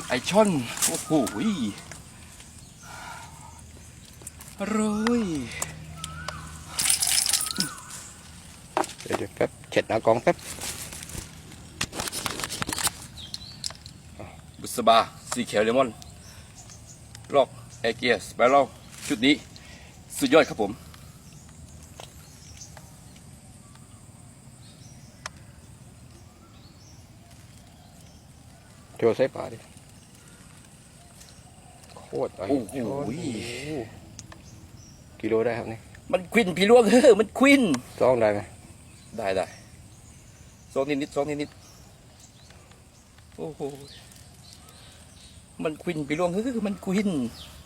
ดไอช่อน โอ้โหอร่อยเดี๋ยวเดี๋ยวแป๊บเช็ดหน้ากองแป๊บบุษบา สีเขียวเลมอนลอกแอเกียสไปเล่าชุดนี้ สุดยอดครับผมโชว์ใส่ปลาดิโค ตรไอ้โอ้โหช้อนโอ้โหกิโลได้ครับนี่มันควินพี่ล่วงเฮ้อมันควินซองได้ไหมได้ได้สองนิดนิดสองนิดนิดโอ้โหมันควินพี่ล่วงเฮ้อมันควินโ